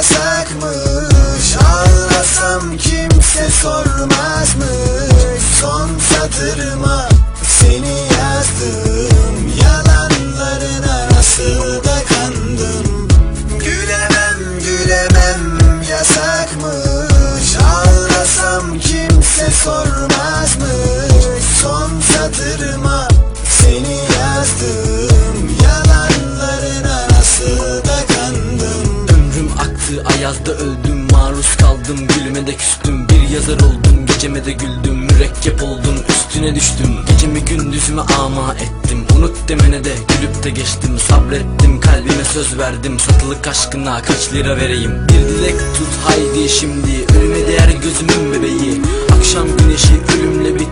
yasakmış Ağlasam kimse sormazmış. Son satırıma seni yazdım Yalanlarına nasıl da kandım. Gülemem gülemem yasakmış Ağlasam kimse sormazmış aktı ayazda öldüm Maruz kaldım gülüme de küstüm. Bir yazar oldum geceme de güldüm Mürekkep oldum üstüne düştüm. Gecemi gündüzüme ama ettim Unut demene de gülüp de geçtim. Sabrettim kalbime söz verdim Satılık aşkına kaç lira vereyim? Bir dilek tut haydi şimdi Ölüme değer gözümün bebeği. Akşam güneşi ölümle bitti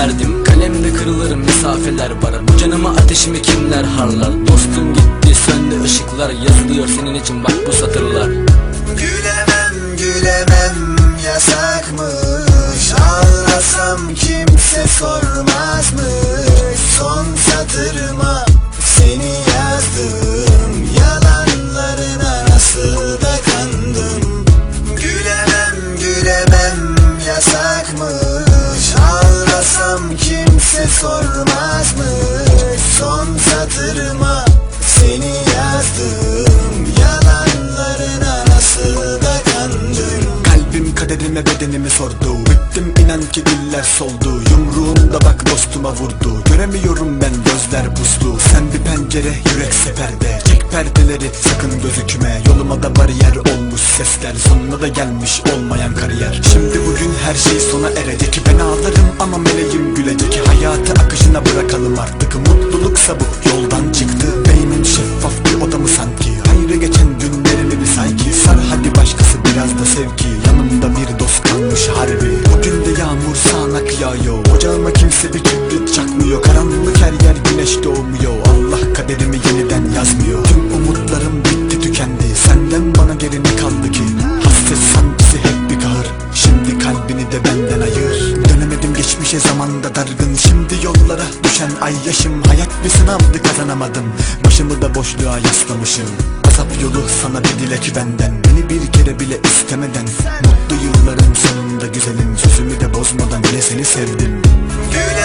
verdim. Kalemde kırılır mesafeler var Bu canımı ateşimi kimler harlar? Dostum gitti söndü ışıklar Yazılıyor senin için. Bak bu satırlar Kimse sormazmış. Son satırıma seni yazdım. Yalanlarına nasıl da kandım Kalbim kaderime bedenimi sordu. Bittim inan ki diller soldu. Yumruğumda bak dostuma vurdu. Göremiyorum ben gözler buzlu Sen bir pencere yürek seperde Çek perdeleri sakın gözükme Yoluma da bariyer olmuş sesler. Sonuna da gelmiş olmayan kariyer. Şimdi bugün her şey sona erecek. Ben ağlarım ama meleğim akışına bırakalım artık. Mutluluksa bu yoldan çıktı. Beynim şeffaf bir odamı sanki. Hayrı geçen günlerini bir sanki Sar hadi başkası biraz da sevgi Yanımda bir dost kalmış harbi. Bugün de yağmur sağanak yağıyor. Ocağıma kimse bir kibrit çakmıyor. Karanlık her yer güneş doğmuyor. Allah kaderimi yeniden yazmıyor. Tüm umutlarım bitti tükendi. Senden bana geri ne kaldı ki. Hasret sancısı hep bir kahır. Şimdi kalbini de benden ayır. Dönemedim geçmişe zamanda dargın. Şimdi yollara düşen ay yaşım Hayat bir sınavdı kazanamadım. Başımı da boşluğa yaslamışım. Azap yolu sana bir dilek benden. Beni bir kere bile istemeden. Mutlu yılların sonunda güzelim Sözümü de bozmadan yine seni sevdim. Gülemem